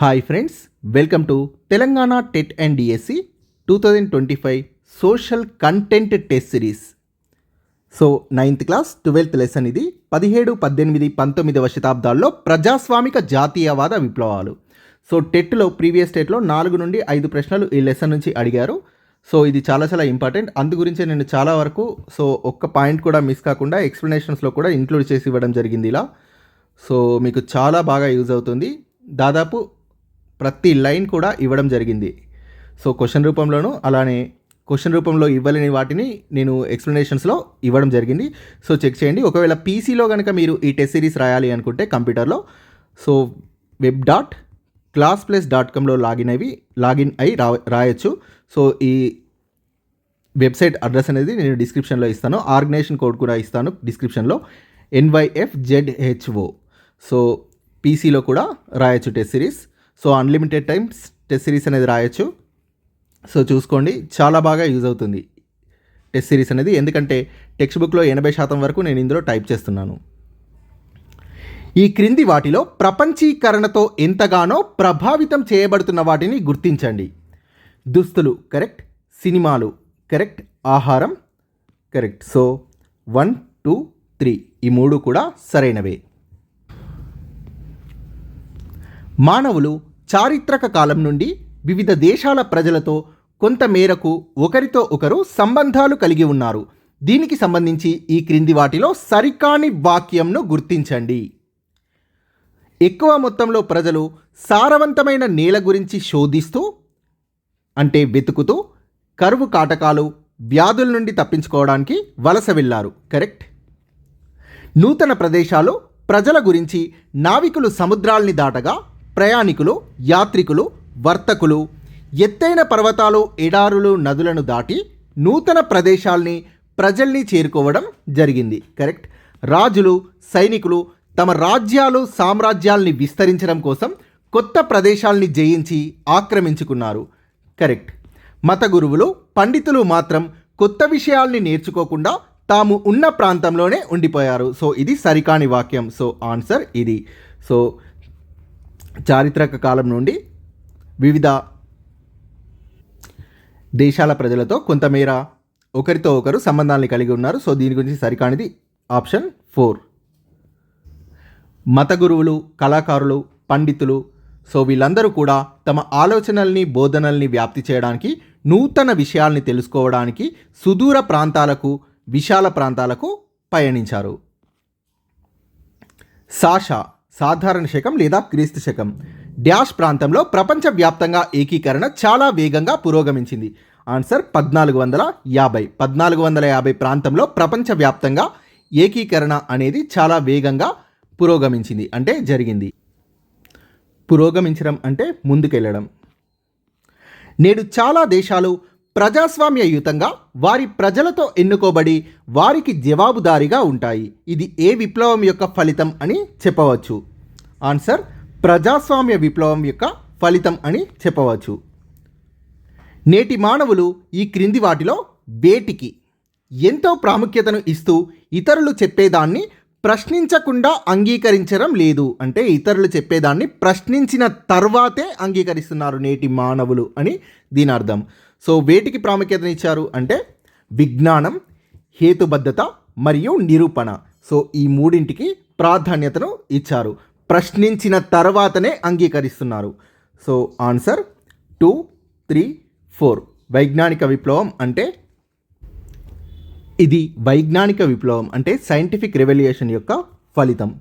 Hi friends welcome to Telangana TET and DSC two thousand twenty five social content test series so ninth class twelfth lesson ఇది. పదిహేడు పద్దెనిమిది పంతొమ్మిదవ శతాబ్దాల్లో ప్రజాస్వామిక జాతీయవాద విప్లవాలు. So టెట్లో previous టెట్లో నాలుగు నుండి ఐదు ప్రశ్నలు ఈ లెసన్ నుంచి అడిగారు. సో ఇది చాలా చాలా ఇంపార్టెంట్ అందు గురించి నేను చాలా వరకు సో ఒక్క పాయింట్ కూడా మిస్ కాకుండా ఎక్స్ప్లెనేషన్స్లో కూడా ఇంక్లూడ్ చేసి ఇవ్వడం జరిగింది ఇలా. సో మీకు చాలా బాగా యూజ్ అవుతుంది. దాదాపు ప్రతి లైన్ కూడా ఇవ్వడం జరిగింది. సో క్వశ్చన్ రూపంలోనూ అలానే క్వశ్చన్ రూపంలో ఇవ్వలేని వాటిని నేను ఎక్స్ప్లెనేషన్స్లో ఇవ్వడం జరిగింది. సో చెక్ చేయండి. ఒకవేళ పీసీలో కనుక మీరు ఈ టెస్ట్ సిరీస్ రాయాలి అనుకుంటే కంప్యూటర్లో. So web dot class plus dot కామ్లో login అవి లాగిన్ అయి రా రాయొచ్చు. సో ఈ వెబ్సైట్ అడ్రస్ అనేది నేను డిస్క్రిప్షన్లో ఇస్తాను. ఆర్గనైజేషన్ కోడ్ కూడా ఇస్తాను డిస్క్రిప్షన్లో. ఎన్వైఎఫ్ జెడ్హెచ్ఓ సో పీసీలో కూడా రాయొచ్చు test series. So unlimited times test series అనేది రాయొచ్చు. సో చూసుకోండి చాలా బాగా యూజ్ అవుతుంది టెస్ట్ సిరీస్ అనేది. ఎందుకంటే టెక్స్ట్ బుక్లో ఎనభై శాతం వరకు నేను ఇందులో టైప్ చేస్తున్నాను. ఈ క్రింది వాటిలో ప్రపంచీకరణతో ఎంతగానో ప్రభావితం చేయబడుతున్న వాటిని గుర్తించండి. దుస్తులు కరెక్ట్ సినిమాలు కరెక్ట్ ఆహారం correct so one two three ఈ మూడు కూడా సరైనవే. మానవులు చారిత్రక కాలం నుండి వివిధ దేశాల ప్రజలతో కొంత మేరకు ఒకరితో ఒకరు సంబంధాలు కలిగి ఉన్నారు. దీనికి సంబంధించి ఈ క్రింది వాటిలో సరికాని వాక్యంను గుర్తించండి. ఎక్కువ మొత్తంలో ప్రజలు సారవంతమైన నేల గురించి శోధిస్తూ అంటే వెతుకుతూ కరువు కాటకాలు వ్యాధుల నుండి తప్పించుకోవడానికి వలస వెళ్ళారు. కరెక్ట్? నూతన ప్రదేశాలు ప్రజల గురించి నావికులు సముద్రాల్ని దాటగా ప్రయాణికులు యాత్రికులు వర్తకులు ఎత్తైన పర్వతాలు ఎడారులు నదులను దాటి నూతన ప్రదేశాల్ని ప్రజల్ని చేరుకోవడం జరిగింది. కరెక్ట్? రాజులు సైనికులు తమ రాజ్యాలు సామ్రాజ్యాల్ని విస్తరించడం కోసం కొత్త ప్రదేశాల్ని జయించి ఆక్రమించుకున్నారు. కరెక్ట్? మత గురువులు పండితులు మాత్రం కొత్త విషయాల్ని నేర్చుకోకుండా తాము ఉన్న ప్రాంతంలోనే ఉండిపోయారు. సో ఇది సరికాని వాక్యం. సో ఆన్సర్ ఇది. సో చారిత్రక కాలం నుండి వివిధ దేశాల ప్రజలతో కొంతమేర ఒకరితో ఒకరు సంబంధాన్ని కలిగి ఉన్నారు. సో దీని గురించి సరికానిది ఆప్షన్ ఫోర్. మత గురువులు కళాకారులు పండితులు సో వీళ్ళందరూ కూడా తమ ఆలోచనల్ని బోధనల్ని వ్యాప్తి చేయడానికి నూతన విషయాల్ని తెలుసుకోవడానికి సుదూర ప్రాంతాలకు విశాల ప్రాంతాలకు పయనించారు. సాషా సాధారణ శకం లేదా క్రీస్తు శకం. డ్యాష్ ప్రాంతంలో ప్రపంచవ్యాప్తంగా ఏకీకరణ చాలా వేగంగా పురోగమించింది. ఆన్సర్ పద్నాలుగు వందల యాభై. పద్నాలుగు వందల యాభై ప్రాంతంలో ప్రపంచవ్యాప్తంగా ఏకీకరణ అనేది చాలా వేగంగా పురోగమించింది. అంటే జరిగింది. పురోగమించడం అంటే ముందుకెళ్ళడం నేడు చాలా దేశాలు ప్రజాస్వామ్యయుతంగా వారి ప్రజలతో ఎన్నుకోబడి వారికి జవాబుదారీగా ఉంటాయి. ఇది ఏ విప్లవం యొక్క ఫలితం అని చెప్పవచ్చు. ఆన్సర్ ప్రజాస్వామ్య విప్లవం యొక్క ఫలితం అని చెప్పవచ్చు. నేటి మానవులు ఈ క్రింది వాటిలో వేటికి ఎంతో ప్రాముఖ్యతను ఇస్తూ ఇతరులు చెప్పేదాన్ని ప్రశ్నించకుండా అంగీకరించడం లేదు. అంటే ఇతరులు చెప్పేదాన్ని ప్రశ్నించిన తర్వాతే అంగీకరిస్తున్నారు నేటి మానవులు అని దీని అర్థం సో వేటికి ప్రాముఖ్యతనిచ్చారు అంటే విజ్ఞానం హేతుబద్ధత మరియు నిరూపణ. సో ఈ మూడింటికి ప్రాధాన్యతను ఇచ్చారు. ప్రశ్నించిన తర్వాతనే అంగీకరిస్తున్నారు. So answer two three four. వైజ్ఞానిక విప్లవం అంటే ఇది వైజ్ఞానిక విప్లవం అంటే సైంటిఫిక్ రెవల్యూషన్ యొక్క ఫలితం.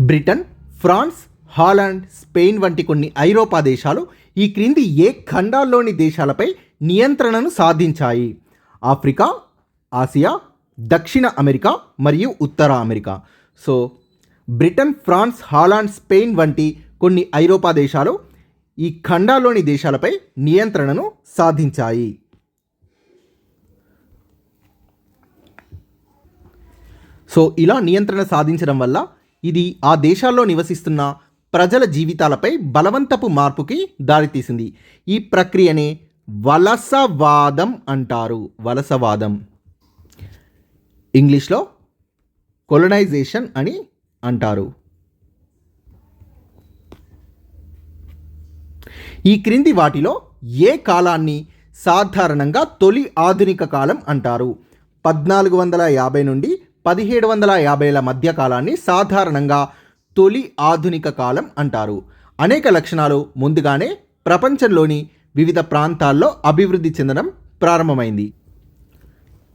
బ్రిటన్ ఫ్రాన్స్ హాలాండ్ స్పెయిన్ వంటి కొన్ని ఐరోపా దేశాలు ఈ క్రింది ఏ ఖండాల్లోని దేశాలపై నియంత్రణను సాధించాయి? ఆఫ్రికా ఆసియా దక్షిణ అమెరికా మరియు ఉత్తర America. So Britain France Holland Spain వంటి కొన్ని ఐరోపా దేశాలు ఈ ఖండాల్లోని దేశాలపై నియంత్రణను సాధించాయి. సో ఇలా నియంత్రణ సాధించడం వల్ల ఇది ఆ దేశాల్లో నివసిస్తున్న ప్రజల జీవితాలపై బలవంతపు మార్పుకి దారితీసింది. ఈ ప్రక్రియనే వలసవాదం అంటారు. వలసవాదం. ఇంగ్లీష్లో కొలనైజేషన్ అని అంటారు. ఈ క్రింది వాటిలో ఏ కాలాన్ని సాధారణంగా తొలి ఆధునిక కాలం అంటారు? పద్నాలుగు వందల యాభై నుండి పదిహేడు వందల యాభైల మధ్య కాలాన్ని సాధారణంగా తొలి ఆధునిక కాలం అంటారు. అనేక లక్షణాలు ముందుగానే ప్రపంచంలోని వివిధ ప్రాంతాల్లో అభివృద్ధి చెందడం ప్రారంభమైంది.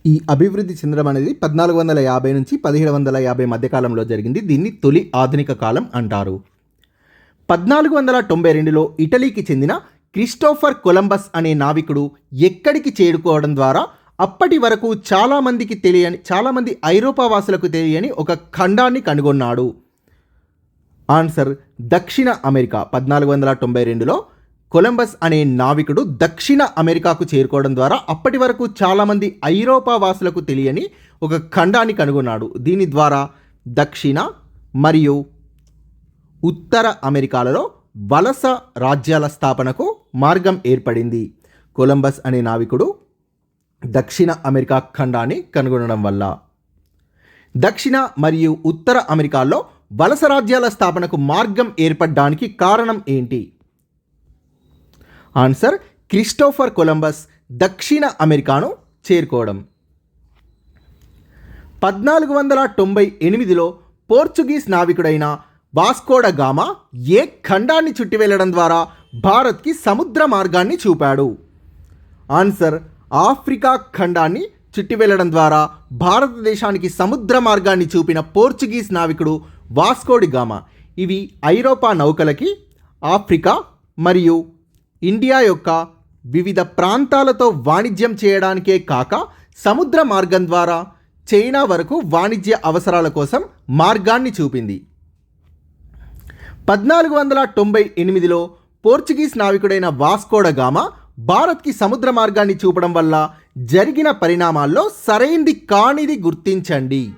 ఈ అభివృద్ధి చెందడం అనేది పద్నాలుగు వందల యాభై నుంచి పదిహేడు వందల యాభై మధ్యకాలంలో జరిగింది. దీన్ని తొలి ఆధునిక కాలం అంటారు. పద్నాలుగు వందల తొంభై రెండులో ఇటలీకి చెందిన క్రిస్టోఫర్ కొలంబస్ అనే నావికుడు ఎక్కడికి చేరుకోవడం ద్వారా అప్పటి వరకు చాలామందికి తెలియని చాలామంది ఐరోపా వాసులకు తెలియని ఒక ఖండాన్ని కనుగొన్నాడు. ఆన్సర్ దక్షిణ అమెరికా. పద్నాలుగు వందల తొంభై రెండులో కొలంబస్ అనే నావికుడు దక్షిణ అమెరికాకు చేరుకోవడం ద్వారా అప్పటి వరకు చాలామంది ఐరోపా వాసులకు తెలియని ఒక ఖండాన్ని కనుగొన్నాడు. దీని ద్వారా దక్షిణ మరియు ఉత్తర అమెరికాలలో వలస రాజ్యాల స్థాపనకు మార్గం ఏర్పడింది. కొలంబస్ అనే నావికుడు దక్షిణ అమెరికా ఖండాన్ని కనుగొనడం వల్ల. దక్షిణ మరియు ఉత్తర అమెరికాలో వలస రాజ్యాల స్థాపనకు మార్గం ఏర్పడడానికి కారణం ఏంటి? ఆన్సర్ క్రిస్టోఫర్ కొలంబస్ దక్షిణ అమెరికాను చేరుకోవడం. పద్నాలుగు వందల తొంభై ఎనిమిదిలో పోర్చుగీస్ నావికుడైన వాస్కోడ గామా ఏ ఖండాన్ని చుట్టి వెళ్ళడం ద్వారా భారత్కి సముద్ర మార్గాన్ని చూపాడు? ఆన్సర్ ఆఫ్రికా ఖండాన్ని చుట్టి వెళ్ళడం ద్వారా భారతదేశానికి సముద్ర మార్గాన్ని చూపిన పోర్చుగీస్ నావికుడు వాస్కోడి గామా. ఇవి ఐరోపా నౌకలకి ఆఫ్రికా మరియు ఇండియా యొక్క వివిధ ప్రాంతాలతో వాణిజ్యం చేయడానికే కాక సముద్ర మార్గం ద్వారా చైనా వరకు వాణిజ్య అవసరాల కోసం మార్గాన్ని చూపింది. పద్నాలుగు వందల తొంభై ఎనిమిదిలో పోర్చుగీస్ నావికుడైన వాస్కోడ గామా భారత్కి సముద్ర మార్గాన్ని చూపడం వల్ల జరిగిన పరిణామాల్లో సరైంది కానిది గుర్తించండి.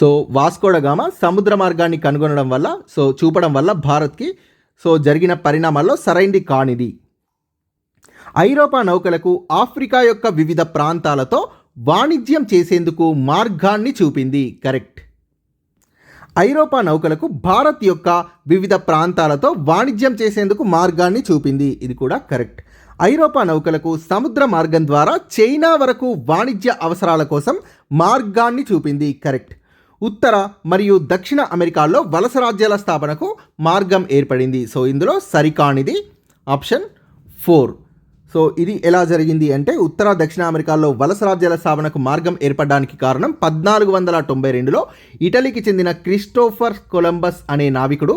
సో వాస్కోడగామ సముద్ర మార్గాన్ని కనుగొనడం వల్ల సో చూపడం వల్ల భారత్కి సో జరిగిన పరిణామాల్లో సరైంది కానిది. ఐరోపా నౌకలకు ఆఫ్రికా యొక్క వివిధ ప్రాంతాలతో వాణిజ్యం చేసేందుకు మార్గాన్ని చూపింది. కరెక్ట్. ఐరోపా నౌకలకు భారత్ యొక్క వివిధ ప్రాంతాలతో వాణిజ్యం చేసేందుకు మార్గాన్ని చూపింది. ఇది కూడా కరెక్ట్. ఐరోపా నౌకలకు సముద్ర మార్గం ద్వారా చైనా వరకు వాణిజ్య అవసరాల కోసం మార్గాన్ని చూపింది. కరెక్ట్. ఉత్తర మరియు దక్షిణ అమెరికాల్లో వలస రాజ్యాల స్థాపనకు మార్గం ఏర్పడింది. సో ఇందులో సరికానిది ఆప్షన్ ఫోర్. సో ఇది ఎలా జరిగింది అంటే ఉత్తర దక్షిణ అమెరికాలో వలస రాజ్యాల స్థాపనకు మార్గం ఏర్పడడానికి కారణం పద్నాలుగు వందల తొంభై రెండులో ఇటలీకి చెందిన క్రిస్టోఫర్ కొలంబస్ అనే నావికుడు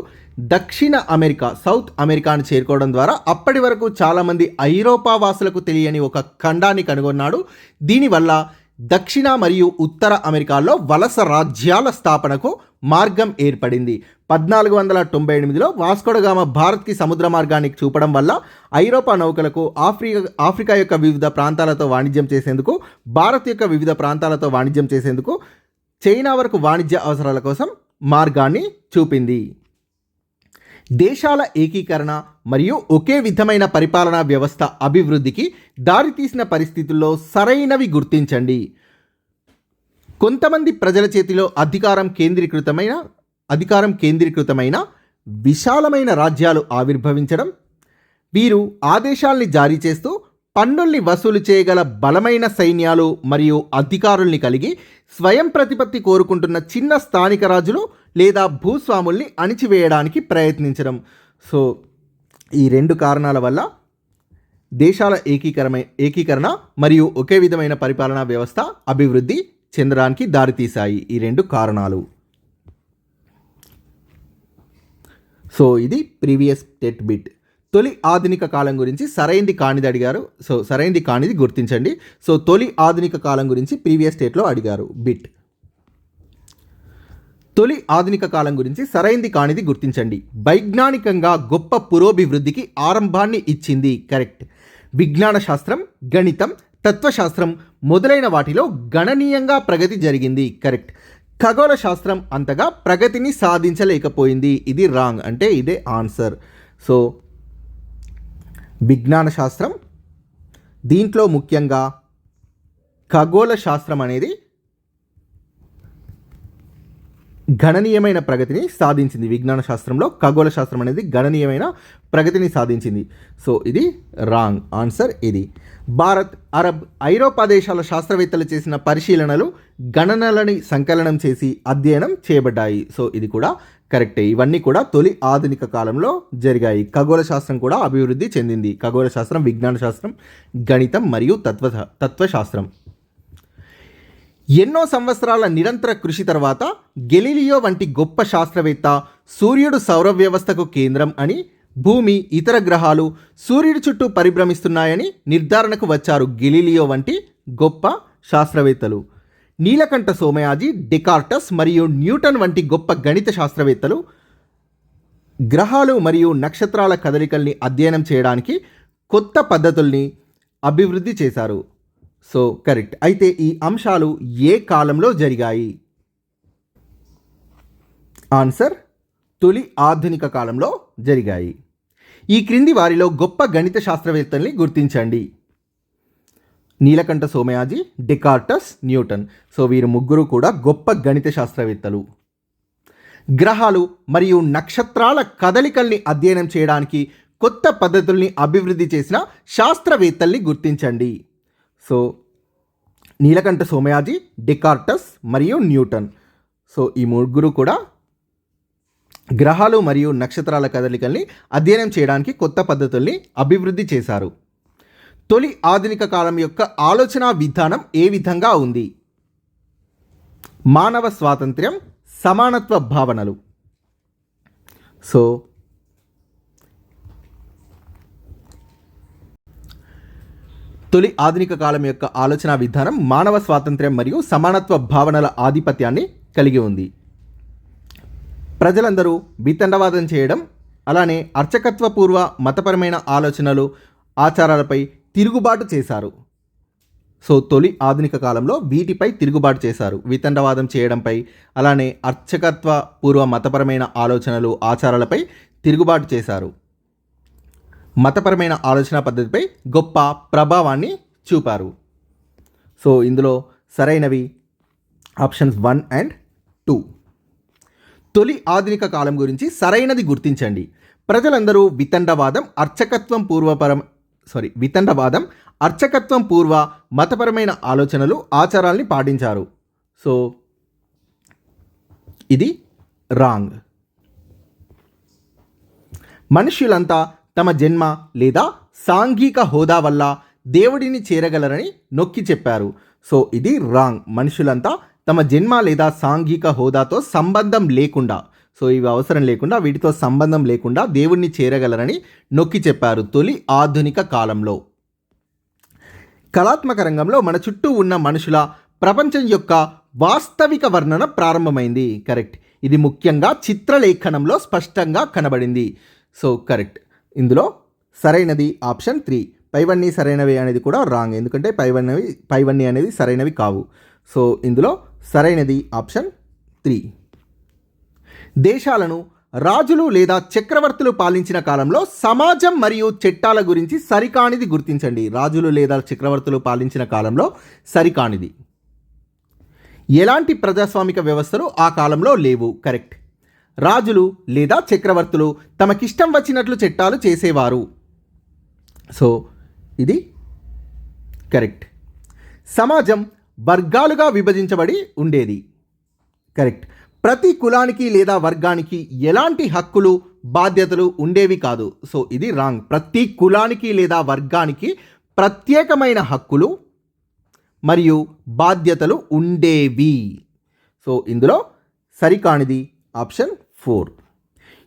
దక్షిణ అమెరికా సౌత్ అమెరికాను చేరుకోవడం ద్వారా అప్పటి వరకు చాలామంది ఐరోపా వాసులకు తెలియని ఒక ఖండాన్ని కనుగొన్నాడు. దీనివల్ల దక్షిణ మరియు ఉత్తర అమెరికాలో వలస రాజ్యాల స్థాపనకు మార్గం ఏర్పడింది. పద్నాలుగు వందల తొంభై ఎనిమిదిలో వాస్కోడగామ భారత్కి సముద్ర మార్గానికి చూపడం వల్ల ఐరోపా నౌకలకు ఆఫ్రికా ఆఫ్రికా యొక్క వివిధ ప్రాంతాలతో వాణిజ్యం చేసేందుకు భారత్ యొక్క వివిధ ప్రాంతాలతో వాణిజ్యం చేసేందుకు చైనా వరకు వాణిజ్య అవసరాల కోసం మార్గాన్ని చూపింది. దేశాల ఏకీకరణ మరియు ఒకే విధమైన పరిపాలనా వ్యవస్థ అభివృద్ధికి దారితీసిన పరిస్థితుల్లో సరైనవి గుర్తించండి. కొంతమంది ప్రజల చేతిలో అధికారం కేంద్రీకృతమైన అధికారం కేంద్రీకృతమైన విశాలమైన రాజ్యాలు ఆవిర్భవించడం వీరు ఆదేశాల్ని జారీ చేస్తూ పన్నుల్ని వసూలు చేయగల బలమైన సైన్యాలు మరియు అధికారుల్ని కలిగి స్వయం ప్రతిపత్తి కోరుకుంటున్న చిన్న స్థానిక రాజులు లేదా భూస్వాముల్ని అణిచివేయడానికి ప్రయత్నించడం. సో ఈ రెండు కారణాల వల్ల దేశాల ఏకీకరమై ఏకీకరణ మరియు ఒకే విధమైన పరిపాలనా వ్యవస్థ అభివృద్ధి చెందడానికి దారితీశాయి. ఈ రెండు కారణాలు. సో ఇది ప్రీవియస్ టెట్ బిట్. తొలి ఆధునిక కాలం గురించి సరైంది కానిది అడిగారు. సో సరైంది కానిది గుర్తించండి. సో తొలి ఆధునిక కాలం గురించి ప్రీవియస్ స్టేట్లో అడిగారు బిట్. తొలి ఆధునిక కాలం గురించి సరైంది కానిది గుర్తించండి. వైజ్ఞానికంగా గొప్ప పురోభివృద్ధికి ఆరంభాన్ని ఇచ్చింది. కరెక్ట్. విజ్ఞాన శాస్త్రం గణితం తత్వశాస్త్రం మొదలైన వాటిలో గణనీయంగా ప్రగతి జరిగింది. కరెక్ట్. ఖగోళ శాస్త్రం అంతగా ప్రగతిని సాధించలేకపోయింది. ఇది రాంగ్. అంటే ఇదే ఆన్సర్. సో విజ్ఞాన శాస్త్రం దీంట్లో ముఖ్యంగా ఖగోళ శాస్త్రం అనేది గణనీయమైన ప్రగతిని సాధించింది. విజ్ఞాన శాస్త్రంలో ఖగోళ శాస్త్రం అనేది గణనీయమైన ప్రగతిని సాధించింది. సో ఇది రాంగ్ ఆన్సర్ ఇది. భారత్ అరబ్ ఐరోపా దేశాల శాస్త్రవేత్తలు చేసిన పరిశీలనలు గణనలని సంకలనం చేసి అధ్యయనం చేయబడ్డాయి. సో ఇది కూడా కరెక్టే. ఇవన్నీ కూడా తొలి ఆధునిక కాలంలో జరిగాయి. ఖగోళ శాస్త్రం కూడా అభివృద్ధి చెందింది. ఖగోళ శాస్త్రం విజ్ఞాన శాస్త్రం గణితం మరియు తత్వ తత్వశాస్త్రం ఎన్నో సంవత్సరాల నిరంతర కృషి తర్వాత గెలీలియో వంటి గొప్ప శాస్త్రవేత్త సూర్యుడు సౌర వ్యవస్థకు కేంద్రం అని భూమి ఇతర గ్రహాలు సూర్యుడి చుట్టూ పరిభ్రమిస్తున్నాయని నిర్ధారణకు వచ్చారు గెలీలియో వంటి గొప్ప శాస్త్రవేత్తలు. నీలకంఠ సోమయాజీ డెకార్టస్ మరియు న్యూటన్ వంటి గొప్ప గణిత శాస్త్రవేత్తలు గ్రహాలు మరియు నక్షత్రాల కదలికల్ని అధ్యయనం చేయడానికి కొత్త పద్ధతుల్ని అభివృద్ధి చేశారు. So correct. అయితే ఈ అంశాలు ఏ కాలంలో జరిగాయి? ఆన్సర్ తొలి ఆధునిక కాలంలో జరిగాయి. ఈ క్రింది వారిలో గొప్ప గణిత శాస్త్రవేత్తల్ని గుర్తించండి. Nilakantha Somayaji Descartes Newton. So వీరు ముగ్గురు కూడా గొప్ప గణిత శాస్త్రవేత్తలు గ్రహాలు మరియు నక్షత్రాల కదలికల్ని అధ్యయనం చేయడానికి కొత్త పద్ధతుల్ని అభివృద్ధి చేసిన శాస్త్రవేత్తల్ని గుర్తించండి. సో నీలకంఠ సోమయాజీ డికార్టస్ మరియు న్యూటన్. సో ఈ ముగ్గురు కూడా గ్రహాలు మరియు నక్షత్రాల కదలికల్ని అధ్యయనం చేయడానికి కొత్త పద్ధతుల్ని అభివృద్ధి చేశారు. తొలి ఆధునిక కాలం యొక్క ఆలోచన విధానం ఏ విధంగా ఉంది? మానవ స్వాతంత్ర్యం సమానత్వ భావనలు. సో తొలి ఆధునిక కాలం యొక్క ఆలోచన విధానం మానవ స్వాతంత్ర్యం మరియు సమానత్వ భావనల ఆధిపత్యాన్ని కలిగి ఉంది. ప్రజలందరూ వితండవాదం చేయడం అలానే అర్చకత్వపూర్వ మతపరమైన ఆలోచనలు ఆచారాలపై తిరుగుబాటు చేశారు. సో తొలి ఆధునిక కాలంలో వీటిపై తిరుగుబాటు చేశారు. వితండవాదం చేయడంపై అలానే అర్చకత్వ పూర్వ మతపరమైన ఆలోచనలు ఆచారాలపై తిరుగుబాటు చేశారు. మతపరమైన ఆలోచన పద్ధతిపై గొప్ప ప్రభావాన్ని చూపారు. సో ఇందులో సరైనవి ఆప్షన్స్ వన్ అండ్ టూ. తొలి ఆధునిక కాలం గురించి సరైనది గుర్తించండి. ప్రజలందరూ వితండవాదం అర్చకత్వం పూర్వపరం సారీ వితండవాదం అర్చకత్వం పూర్వ మతపరమైన ఆలోచనలు ఆచారాల్ని పాటించారు. సో ఇది రాంగ్ మనుష్యులంతా తమ జన్మ లేదా సాంఘిక హోదా వల్ల దేవుడిని చేరగలరని నొక్కి చెప్పారు. సో ఇది రాంగ్ మనుషులంతా తమ జన్మ లేదా సాంఘిక హోదాతో సంబంధం లేకుండా సో ఇవి అవసరం లేకుండా వీటితో సంబంధం లేకుండా దేవుణ్ణి చేరగలరని నొక్కి చెప్పారు తొలి ఆధునిక కాలంలో. కళాత్మక రంగంలో మన చుట్టూ ఉన్న మనుషుల ప్రపంచం యొక్క వాస్తవిక వర్ణన ప్రారంభమైంది. కరెక్ట్. ఇది ముఖ్యంగా చిత్రలేఖనంలో స్పష్టంగా కనబడింది. So correct. ఇందులో సరైనది ఆప్షన్ త్రీ. పైవన్నీ సరైనవి అనేది కూడా రాంగ్. ఎందుకంటే పైవన్నవి పైవన్నీ అనేది సరైనవి కావు. సో ఇందులో సరైనది ఆప్షన్ త్రీ. దేశాలను రాజులు లేదా చక్రవర్తులు పాలించిన కాలంలో సమాజం మరియు చట్టాల గురించి సరికానిది గుర్తించండి. రాజులు లేదా చక్రవర్తులు పాలించిన కాలంలో సరికానిది. ఎలాంటి ప్రజాస్వామిక వ్యవస్థలు ఆ కాలంలో లేవు? కరెక్ట్. రాజులు లేదా చక్రవర్తులు తమకిష్టం వచ్చినట్లు చట్టాలు చేసేవారు. సో ఇది కరెక్ట్. సమాజం వర్గాలుగా విభజించబడి ఉండేది. కరెక్ట్. ప్రతి కులానికి లేదా వర్గానికి ఎలాంటి హక్కులు బాధ్యతలు ఉండేవి కాదు. సో ఇది రాంగ్. ప్రతి కులానికి లేదా వర్గానికి ప్రత్యేకమైన హక్కులు మరియు బాధ్యతలు ఉండేవి. సో ఇందులో సరికానిది ఆప్షన్ ఫోర్.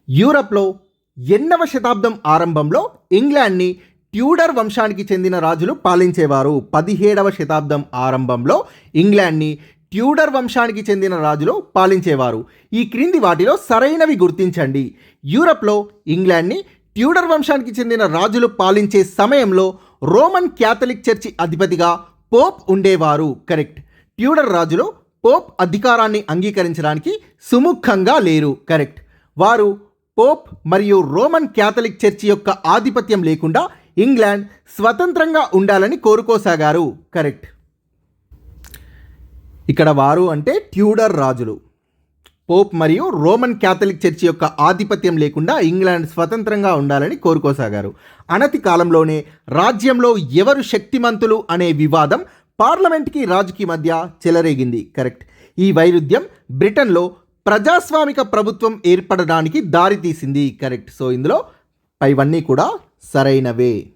యూరప్లో ఎన్నవ శతాబ్దం ఆరంభంలో ఇంగ్లాండ్ని ట్యూడర్ వంశానికి చెందిన రాజులు పాలించేవారు. పదిహేడవ శతాబ్దం ఆరంభంలో ఇంగ్లాండ్ని ట్యూడర్ వంశానికి చెందిన రాజులు పాలించేవారు. ఈ క్రింది వాటిలో సరైనవి గుర్తించండి. యూరప్లో ఇంగ్లాండ్ని ట్యూడర్ వంశానికి చెందిన రాజులు పాలించే సమయంలో రోమన్ క్యాథలిక్ చర్చి అధిపతిగా పోప్ ఉండేవారు. కరెక్ట్. ట్యూడర్ రాజులు పోప్ అధికారాన్ని అంగీకరించడానికి సుముఖంగా లేరు. కరెక్ట్. వారు పోప్ మరియు రోమన్ క్యాథలిక్ చర్చి యొక్క ఆధిపత్యం లేకుండా ఇంగ్లాండ్ స్వతంత్రంగా ఉండాలని కోరుకోసాగారు. కరెక్ట్. ఇక్కడ వారు అంటే ట్యూడర్ రాజులు. పోప్ మరియు రోమన్ క్యాథలిక్ చర్చి యొక్క ఆధిపత్యం లేకుండా ఇంగ్లాండ్ స్వతంత్రంగా ఉండాలని కోరుకోసాగారు. అనతి కాలంలోనే రాజ్యంలో ఎవరు శక్తిమంతులు అనే వివాదం పార్లమెంట్కి రాజుకి మధ్య చెలరేగింది. కరెక్ట్. ఈ వైరుధ్యం బ్రిటన్లో ప్రజాస్వామిక ప్రభుత్వం ఏర్పడడానికి దారితీసింది కరెక్ట్. సో ఇందులో పైవన్నీ కూడా సరైనవే.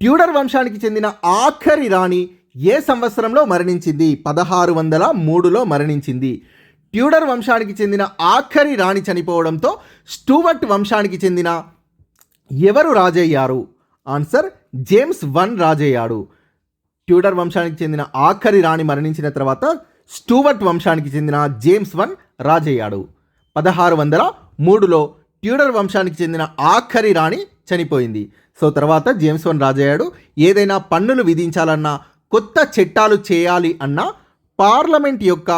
ట్యూడర్ వంశానికి చెందిన ఆఖరి రాణి ఏ సంవత్సరంలో మరణించింది? పదహారు వందల మూడులో మరణించింది. ట్యూడర్ వంశానికి చెందిన ఆఖరి రాణి చనిపోవడంతో స్టూవర్ట్ వంశానికి చెందిన ఎవరు రాజయ్యారు? ఆన్సర్ జేమ్స్ వన్ రాజయ్యాడు. ట్యూడర్ వంశానికి చెందిన ఆఖరి రాణి మరణించిన తర్వాత స్టూవర్ట్ వంశానికి చెందిన జేమ్స్ వన్ రాజయ్యాడు. పదహారు వందల మూడులో ట్యూడర్ వంశానికి చెందిన ఆఖరి రాణి చనిపోయింది. సో తర్వాత జేమ్స్ వన్ రాజయ్యాడు. ఏదైనా పన్నులు విధించాలన్నా కొత్త చట్టాలు చేయాలి అన్న పార్లమెంట్ యొక్క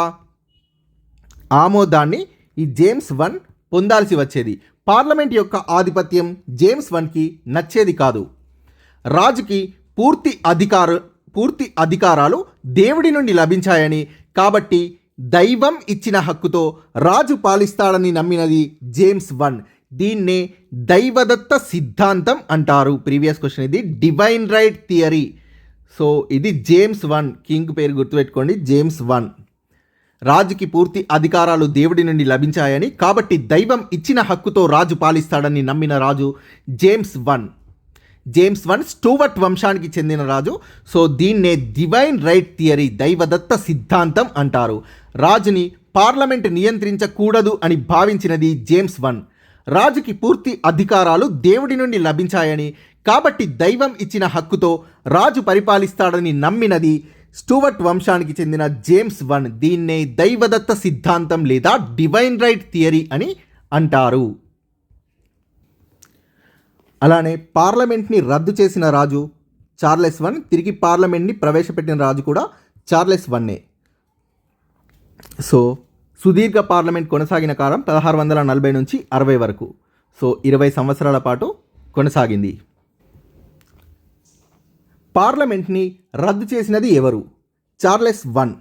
ఆమోదాన్ని ఈ జేమ్స్ వన్ పొందాల్సి వచ్చేది. పార్లమెంట్ యొక్క ఆధిపత్యం జేమ్స్ వన్కి నచ్చేది కాదు. రాజుకి పూర్తి అధికారు పూర్తి అధికారాలు దేవుడి నుండి లభించాయని కాబట్టి దైవం ఇచ్చిన హక్కుతో రాజు పాలిస్తాడని నమ్మినది జేమ్స్ వన్. దీన్నే దైవదత్త సిద్ధాంతం అంటారు. ప్రీవియస్ క్వశ్చన్ ఇది డివైన్ రైట్ థియరీ. సో ఇది జేమ్స్ వన్. కింగ్ పేరు గుర్తుపెట్టుకోండి జేమ్స్ వన్. రాజుకి పూర్తి అధికారాలు దేవుడి నుండి లభించాయని కాబట్టి దైవం ఇచ్చిన హక్కుతో రాజు పాలిస్తాడని నమ్మిన రాజు James one. James one Stuart వంశానికి చెందిన రాజు. సో దీన్నే డివైన్ రైట్ థియరీ దైవదత్త సిద్ధాంతం అంటారు. రాజుని పార్లమెంట్ నియంత్రించకూడదు అని భావించినది జేమ్స్ వన్. రాజుకి పూర్తి అధికారాలు దేవుడి నుండి లభించాయని కాబట్టి దైవం ఇచ్చిన హక్కుతో రాజు పరిపాలిస్తాడని నమ్మినది స్టూవర్ట్ వంశానికి చెందిన జేమ్స్ వన్. దీన్నే దైవదత్త సిద్ధాంతం లేదా డివైన్ రైట్ థియరీ అని అంటారు. అలానే పార్లమెంట్ని రద్దు చేసిన రాజు చార్లెస్ వన్. తిరిగి పార్లమెంట్ని ప్రవేశపెట్టిన రాజు కూడా చార్లెస్ వన్నే. సో సుదీర్ఘ పార్లమెంట్ కొనసాగిన కాలం పదహారు వందల నలభై నుంచి అరవై వరకు. సో ఇరవై సంవత్సరాల పాటు కొనసాగింది. పార్లమెంట్ని రద్దు చేసినది ఎవరు? Charles one.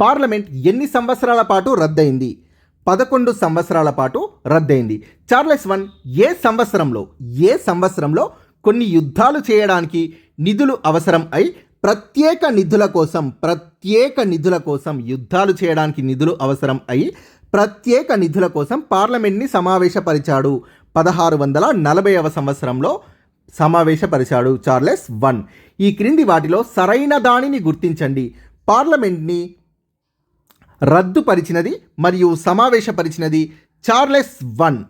పార్లమెంట్ ఎన్ని సంవత్సరాల పాటు రద్దయింది? పదకొండు సంవత్సరాల పాటు రద్దయింది. చార్లెస్ వన్ ఏ సంవత్సరంలో ఏ సంవత్సరంలో కొన్ని యుద్ధాలు చేయడానికి నిధులు అవసరం అయి ప్రత్యేక నిధుల కోసం ప్రత్యేక నిధుల కోసం యుద్ధాలు చేయడానికి నిధులు అవసరం అయి ప్రత్యేక నిధుల కోసం పార్లమెంట్ని సమావేశపరిచాడు. పదహారు వందల నలభైవ సంవత్సరంలో సమావేశపరిచాడు చార్లెస్ వన్. ఈ క్రింది వాటిలో సరైన దానిని గుర్తించండి. పార్లమెంట్ని రద్దుపరిచినది మరియు సమావేశపరిచినది చార్లెస్ వన్.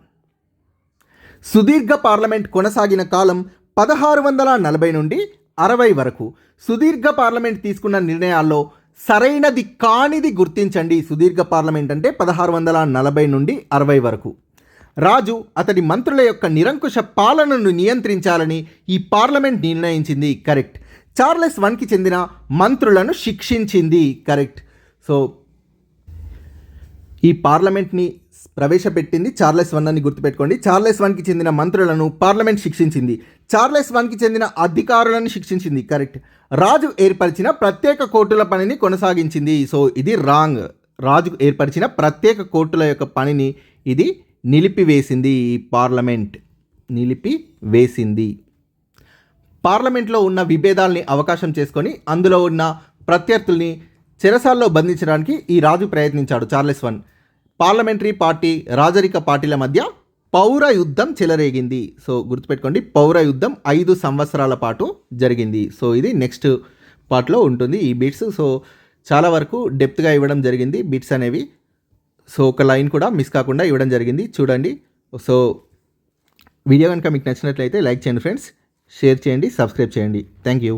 సుదీర్ఘ పార్లమెంట్ కొనసాగిన కాలం పదహారు వందల నలభై నుండి అరవై వరకు. సుదీర్ఘ పార్లమెంట్ తీసుకున్న నిర్ణయాల్లో సరైనది కానిది గుర్తించండి. సుదీర్ఘ పార్లమెంట్ అంటే పదహారు వందల నలభై నుండి అరవై వరకు. రాజు అతడి మంత్రుల యొక్క నిరంకుశ పాలనను నియంత్రించాలని ఈ పార్లమెంట్ నిర్ణయించింది. కరెక్ట్. చార్లెస్ వన్కి చెందిన మంత్రులను శిక్షించింది. కరెక్ట్. సో ఈ పార్లమెంట్ని ప్రవేశపెట్టింది చార్లెస్ వన్ అని గుర్తుపెట్టుకోండి. చార్లెస్ వన్కి చెందిన మంత్రులను పార్లమెంట్ శిక్షించింది. చార్లెస్ వన్కి చెందిన అధికారులను శిక్షించింది. కరెక్ట్. రాజు ఏర్పరిచిన ప్రత్యేక కోర్టుల పనిని కొనసాగించింది. సో ఇది రాంగ్. రాజు ఏర్పరిచిన ప్రత్యేక కోర్టుల యొక్క పనిని ఇది నిలిపివేసింది ఈ పార్లమెంట్. నిలిపి వేసింది పార్లమెంట్లో ఉన్న విభేదాల్ని అవకాశం చేసుకొని అందులో ఉన్న ప్రత్యర్థుల్ని చెరసాల్లో బంధించడానికి ఈ రాజు ప్రయత్నించాడు చార్లెస్ వన్. పార్లమెంటరీ పార్టీ రాజరిక పార్టీల మధ్య పౌర యుద్ధం చెలరేగింది. సో గుర్తుపెట్టుకోండి పౌర యుద్ధం ఐదు సంవత్సరాల పాటు జరిగింది. సో ఇది నెక్స్ట్ పార్ట్లో ఉంటుంది ఈ బీట్స్. సో చాలా వరకు డెప్త్గా ఇవ్వడం జరిగింది. బీట్స్ అనేవి సో ఒక లైన్ కూడా మిస్ కాకుండా ఇవ్వడం జరిగింది. చూడండి. సో వీడియో కనుక మీకు నచ్చినట్లయితే లైక్ చేయండి ఫ్రెండ్స్. షేర్ చేయండి. సబ్స్క్రైబ్ చేయండి. Thank you.